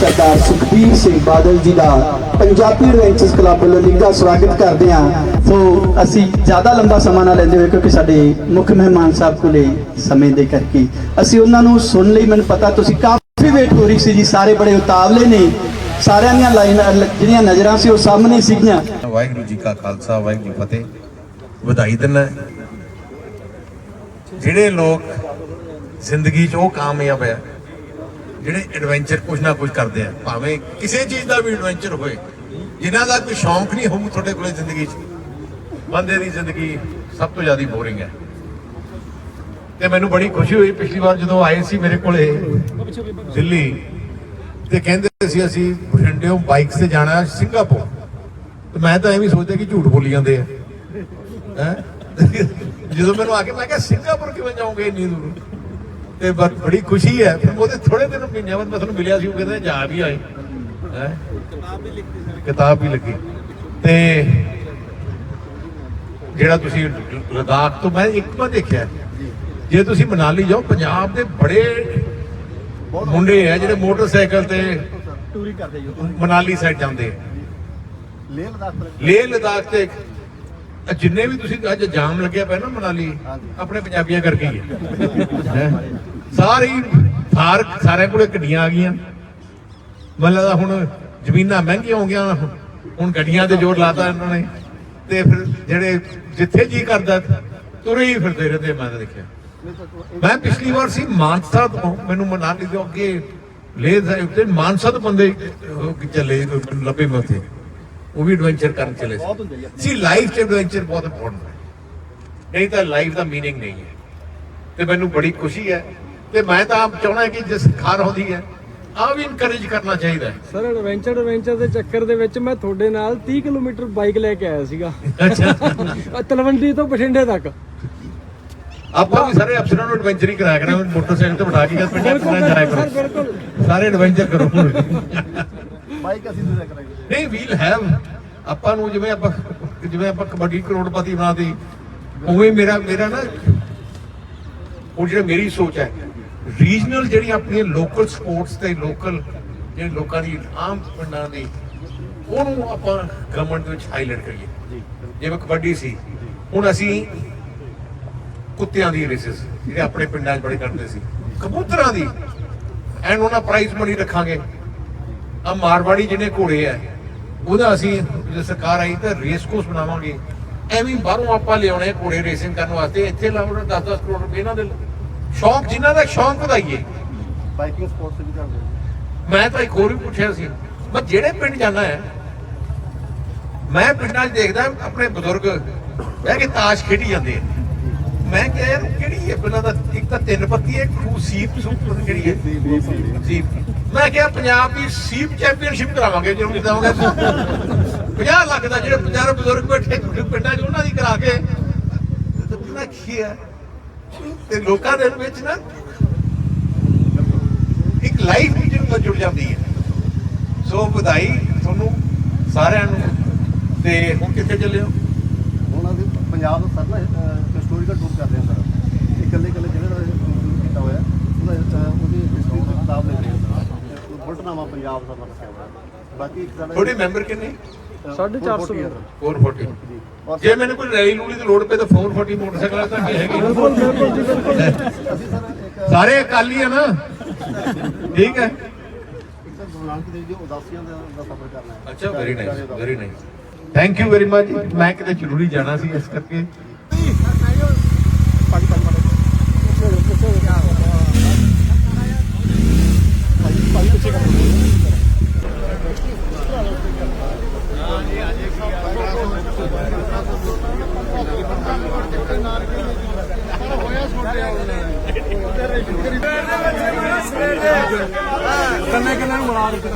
ਸਰਦਾਰ ਸੁਖਬੀਰ ਸਿੰਘ ਬਾਦਲ ਜੀ ਦਾ Punjabi adventures club ਵੱਲੋਂ ਨਿੱਘਾ ਸਵਾਗਤ ਕਰਦੇ ਹਾਂ। ਸੋ ਅਸੀਂ ਜ਼ਿਆਦਾ ਲੰਬਾ ਸਮਾਂ ਨਾ ਲੈਂਦੇ ਹੋਏ, ਕਿਉਂਕਿ ਸਾਡੇ ਮੁੱਖ ਮਹਿਮਾਨ ਸਾਹਿਬ ਕੋਲੇ ਸਮੇਂ ਦੇ ਕਰਕੇ। ਅਸੀਂ ਉਹਨਾਂ ਨੂੰ ਸੁਣ ਲਈ ਮੈਨੂੰ ਪਤਾ, ਤੁਸੀਂ ਕਾਫੀ ਵੇਟ ਹੋ ਰਹੀ ਸੀ ਜੀ, ਸਾਰੇ ਬੜੇ ਉਤਾਵਲੇ ਨੇ। ਸਾਰਿਆਂ ਦੀਆਂ ਲਾਈਨਾਂ, ਜਿਹੜੀਆਂ ਨਜ਼ਰਾਂ ਸੀ, ਉਹ ਸਾਹਮਣੇ ਸੀਗੀਆਂ। ਵਾਹਿਗੁਰੂ ਜੀ ਕਾ ਖਾਲਸਾ, ਵਾਹਿਗੁਰੂ ਫਤਿਹ। ਵਧਾਈ ਦਿੰਦਾ ਜਿਹੜੇ ਲੋਕ ਜ਼ਿੰਦਗੀ 'ਚ ਉਹ ਕਾਮਯਾਬ ਹੈ ਜਿਹੜੇ ਐਡਵੈਂਚਰ ਕੁਝ ਨਾ ਕੁਝ ਕਰਦੇ ਆ, ਭਾਵੇਂ ਕਿਸੇ ਚੀਜ਼ ਦਾ ਵੀ ਐਡਵੈਂਚਰ ਹੋਏ, ਜਿਨ੍ਹਾਂ ਦਾ ਕੋਈ ਸ਼ੌਂਕ ਨਹੀਂ ਹੋਊ ਤੁਹਾਡੇ ਕੋਲੇ ਜ਼ਿੰਦਗੀ 'ਚ, ਬੰਦੇ ਦੀ ਜ਼ਿੰਦਗੀ ਸਭ ਤੋਂ ਜ਼ਿਆਦਾ ਬੋਰਿੰਗ ਹੈ। ਤੇ ਮੈਨੂੰ ਬੜੀ ਖੁਸ਼ੀ ਹੋਈ ਪਿਛਲੀ ਵਾਰ ਜਦੋਂ ਆਏ ਸੀ ਮੇਰੇ ਕੋਲੇ ਦਿੱਲੀ, ਤੇ ਕਹਿੰਦੇ ਸੀ ਅਸੀਂ ਬਠਿੰਡਿਓਂ ਬਾਈਕ ਤੇ ਜਾਣਾ ਸਿੰਗਾਪੁਰ ਤੇ ਮੈਂ ਤਾਂ ਐਵੇਂ ਹੀ ਸੋਚਦਾ ਕਿ ਝੂਠ ਬੋਲੀ ਜਾਂਦੇ ਆ। ਹੈ? ਜਦੋਂ ਮੈਨੂੰ ਆ ਕੇ ਮੈਂ ਕਿਹਾ ਸਿੰਗਾਪੁਰ ਕਿਵੇਂ ਜਾਓਗੇ ਇੰਨੀ ਦੂਰ? ਤੇ ਬੜੀ ਖੁਸ਼ੀ ਹੈ। ਫਿਰ ਉਹਦੇ ਥੋੜੇ ਦਿਨ ਮਹੀਨਿਆਂ ਬਾਅਦ ਮੈਂ ਤੁਹਾਨੂੰ ਮਿਲਿਆ ਸੀ ਉਹ ਕਹਿੰਦੇ ਜਾ ਵੀ ਆਏ। ਹੈ? ਕਿਤਾਬ ਵੀ ਲੱਗੀ। ਤੇ ਜਿਹੜਾ ਤੁਸੀਂ ਲਦਾਖ ਤੋਂ ਮੈਂ ਇੱਕ ਵਾਰ ਦੇਖਿਆ। ਜੇ ਤੁਸੀਂ ਮਨਾਲੀ ਜਾਓ ਪੰਜਾਬ ਦੇ ਬੜੇ ਮੁੰਡੇ ਆ ਜਿਹੜੇ ਮੋਟਰਸਾਈਕਲ ਤੇ ਟੂਰੀ ਕਰਦੇ ਜੋ ਮਨਾਲੀ ਸਾਈਡ ਜਾਂਦੇ। ਲੇਹ ਲਦਾਖ ਲੇਹ ਲਦਾਖ ਤੇ ਜਿੰਨੇ ਵੀ ਤੁਸੀਂ ਅੱਜ ਜਾਮ ਲੱਗਿਆ ਪਿਆ ਨਾ ਮਨਾਲੀ ਆਪਣੇ ਪੰਜਾਬੀਆਂ ਕਰਕੇ ਹੀ। ਹੈ? ਸਾਰੀ ਸਾਰ ਸਾਰੇ ਕੋਲੇ ਗੱਡੀਆਂ ਆ ਗਈਆਂ। ਮੱਲਾ ਦਾ ਹੁਣ ਜ਼ਮੀਨਾਂ ਮਹਿੰਗੀਆਂ ਹੋ ਗਈਆਂ, ਹੁਣ ਗੱਡੀਆਂ ਤੇ ਜ਼ੋਰ ਲਾਤਾ ਇਹਨਾਂ ਨੇ। ਤੇ ਫਿਰ ਜਿਹੜੇ ਜਿੱਥੇ ਜੀ ਕਰਦਾ, ਤੁਰੇ ਹੀ ਫਿਰਦੇ ਰਹਿੰਦੇ ਮੈਂ ਦੇਖਿਆ। ਮੈਂ ਪਿਛਲੀ ਵਾਰ ਸੀ ਮਾਨਸਾ ਤੋਂ, ਮੈਨੂੰ ਮਨਾਲੀ ਤੋਂ ਅੱਗੇ ਲੇਹ ਸਾਹਿਬ ਤੇ ਮਾਨਸਾ ਤੋਂ ਬੰਦੇ ਚਲੇ ਲੱਭੇ ਮਥੇ ਉਹ ਵੀ ਐਡਵੈਂਚਰ ਕਰਨ ਚਲੇ ਸੀ। ਲਾਈਫ ਚ ਐਡਵੈਂਚਰ ਬਹੁਤ ਇੰਪੋਰਟੈਂਟ ਹੈ। ਨਹੀਂ ਤਾਂ ਲਾਈਫ ਦਾ ਮੀਨਿੰਗ ਨਹੀਂ ਹੈ। ਤੇ ਮੈਨੂੰ ਬੜੀ ਖੁਸ਼ੀ ਹੈ ਤੇ ਮੈਂ ਤਾਂ ਆਪ ਚਾਹਣਾ ਕਿ ਜਿਸ ਖਾਰ ਹੁੰਦੀ ਹੈ ਆ ਵੀ ਇਨਕਰੇਜ ਕਰਨਾ ਚਾਹੀਦਾ ਹੈ। ਸਰ ਐਡਵੈਂਚਰ ਐਡਵੈਂਚਰ ਦੇ ਚੱਕਰ ਦੇ ਵਿੱਚ ਮੈਂ ਤੁਹਾਡੇ ਨਾਲ 30 ਕਿਲੋਮੀਟਰ ਬਾਈਕ ਲੈ ਕੇ ਆਇਆ ਸੀਗਾ। ਅੱਛਾ। ਤਲਵੰਡੀ ਤੋਂ ਬਠਿੰਡੇ ਤੱਕ। ਆਪਾਂ ਵੀ ਸਾਰੇ ਅਫਸਰਾਂ ਨੂੰ ਐਡਵੈਂਚਰ ਹੀ ਕਰਾਇਆ ਕਰਾਂਗੇ ਮੋਟਰਸਾਈਕਲ ਤੇ ਬਿਠਾ ਕੇ ਜਦ ਪਿੰਡਾਂ ਬਿਲਕੁਲ ਪਿੰਡਾਂ ਜਾਇਆ ਸਰ ਕਰੋ। ਬਿਲਕੁਲ। ਸਾਰੇ ਐਡਵੈਂਚਰ ਕਰੋ। ਬਾਈਕ ਅਸੀਂ ਦੂਜਾ ਕਰਾਂਗੇ ਨਹੀਂ ਵੀਲ ਹੈਵ ਆਪਾਂ ਨੂੰ ਜਿਵੇਂ ਆਪਾਂ ਜਿਵੇਂ ਆਪਾਂ ਕਬੱਡੀ ਕਰੋੜਪਤੀ ਬਣਾਤੀ ਉਵੇਂ ਮੇਰਾ ਮੇਰਾ ਨਾ ਉਹ ਜਿਹੜਾ ਮੇਰੀ ਸੋਚ ਹੈ ਰੀਜਨਲ ਜਿਹੜੀ ਆਪਣੀਆਂ ਲੋਕਲ ਸਪੋਰਟਸ ਤੇ ਲੋਕਲ ਜਿਹੜੇ ਲੋਕਾਂ ਦੀ ਆਮ ਪਿੰਡਾਂ ਦੀ ਉਹਨੂੰ ਆਪਾਂ ਗਵਰਨਮੈਂਟ ਵਿੱਚ ਹਾਈਲਾਈਟ ਕਰੀਏ। ਜਿਵੇਂ ਕਬੱਡੀ ਸੀ ਹੁਣ ਅਸੀਂ ਕੁੱਤਿਆਂ ਦੀ ਰੇਸਸ ਜਿਹੜੇ ਆਪਣੇ ਪਿੰਡਾਂ 'ਚ ਬੜੇ ਕਰਦੇ ਸੀ। ਕਬੂਤਰਾਂ ਦੀ ਐਂਡ ਉਹਨਾਂ ਪ੍ਰਾਈਜ਼ ਮਨੀ ਰੱਖਾਂਗੇ। ਆ ਮਾਰਵਾੜੀ ਜਿਹਨੇ ਘੋੜੇ ਆ ਉਹਦਾ ਅਸੀਂ ਜੇ ਸਰਕਾਰ ਆਈ ਤਾਂ ਰੇਸ ਕੋਰਸ ਬਣਾਵਾਂਗੇ। ਐਵੇਂ ਬਾਹਰੋਂ ਆਪਾਂ ਲਿਆਉਣੇ ਘੋੜੇ ਰੇਸਿੰਗ ਕਰਨ ਵਾਸਤੇ। ਇੱਥੇ ਲਾਉਣਾ 10-10 ਕਰੋੜ ਰੁਪਏ ਇਹਨਾਂ ਦੇ ਸ਼ੌਂਕ ਜਿਨ੍ਹਾਂ ਦਾ ਸ਼ੌਂਕ ਵਧਾਈਏ ਬਾਈਕਿੰਗ ਸਪੋਰਟਸ ਵੀ ਕਰਦੇ ਮੈਂ ਤਾਂ ਇੱਕ ਹੋਰ ਵੀ ਪੁੱਛਿਆ ਸੀ ਮੈਂ ਜਿਹੜੇ ਪਿੰਡ ਜਾਣਾ ਹੈ ਮੈਂ ਪਿੰਡਾਂ 'ਚ ਦੇਖਦਾ ਆਪਣੇ ਬਜ਼ੁਰਗ ਬਹਿ ਕੇ ਤਾਸ਼ ਖੇਡੀ ਜਾਂਦੇ ਆ। ਮੈਂ ਕਿਹਾ ਯਾਰ ਕਿਹੜੀ ਹੈ ਪਹਿਲਾਂ ਤਾਂ ਇੱਕ ਤਾਂ ਤਿੰਨ ਪੱਤੀ ਹੈ ਖੂ ਸੀਪ ਸੂਪ ਪਤਾ ਨੀ ਕਿਹੜੀ ਹੈ। ਸੀਪ। ਮੈਂ ਕਿਹਾ ਪੰਜਾਬ ਦੀ ਸੀਪ ਚੈਂਪੀਅਨਸ਼ਿਪ ਕਰਾਵਾਂਗੇ ਜਿਹਨੂੰ ਜਿੱਦਾਂਗੇ 50 ਲੱਖ ਦਾ ਜਿਹੜੇ 50 ਬਜ਼ੁਰਗ ਬੈਠੇ ਤੁਹਾਡੇ ਪਿੰਡਾਂ 'ਚ ਉਹਨਾਂ ਦੀ ਕਰਾ ਕੇ ਤੇ ਪਤਾ ਕੀ ਹੈ ਤੇ ਲੋਕਾਂ ਦੇ ਵਿੱਚ ਨਾ ਇੱਕ ਲਾਈਫ ਜਿਹਨੂੰ ਨਾਲ ਜੁੜ ਜਾਂਦੀ ਹੈ। ਸੋ ਵਧਾਈ ਤੁਹਾਨੂੰ ਸਾਰਿਆਂ ਨੂੰ। ਤੇ ਹੁਣ ਕਿੱਥੇ ਚੱਲੇ ਹੋ? ਹੁਣ ਅਸੀਂ ਪੰਜਾਬ ਦਾ ਸਰ ਨਾ ਹਿਸਟੋਰੀਕਲ ਟੂਰ ਕਰ ਰਹੇ ਹਾਂ ਸਰ। ਇਕੱਲੇ ਇਕੱਲੇ ਜਿਹੜੇ ਦਾ ਕੀਤਾ ਹੋਇਆ ਉਹਦਾ ਅਹ, ਉਹਦੀ ਹਿਸਟਰੀ ਦੀ ਕਿਤਾਬ ਲਿਖ ਰਹੇ ਹਾਂ ਸਰ। ਪੰਜਾਬ ਦਾ ਦੱਸਿਆ ਹੋਇਆ। ਬਾਕੀ ਇੱਕ ਸਾਡਾ ਤੁਹਾਡੇ ਮੈਂਬਰ ਕਿੰਨੇ? ਸਾਢੇ ਚਾਰ ਸੌ 440 ਜੇ ਮੈਨੂੰ ਕੋਈ ਰੈਲੀ ਰੂਲੀ ਦੀ ਲੋੜ ਪਏ ਤਾਂ 440 ਮੋਟਰਸਾਈਕਲ ਤਾਂ ਹੈਗੀ। ਬਿਲਕੁਲ ਬਿਲਕੁਲ ਜੀ ਬਿਲਕੁਲ। ਅਸੀਂ ਸਰ ਇੱਕ ਸਾਰੇ ਅਕਾਲੀ ਆ ਨਾ। ਠੀਕ ਹੈ। ਇੱਕ ਸਰ ਗੁਰੂ ਨਾਨਕ ਦੇਵ ਜੀ ਉਦਾਸੀਆਂ ਦਾ ਦਾ ਸਫ਼ਰ ਕਰਨਾ ਹੈ ਅੱਛਾ very nice very nice thank you very much ਮੈਂ ਕਿਤੇ ਜ਼ਰੂਰੀ ਜਾਣਾ ਸੀ ਇਸ ਕਰਕੇ। ਕੰਨੇ ਕੰਨੇ ਨੂੰ ਮਿਲਾ ਦਿੱਤਾ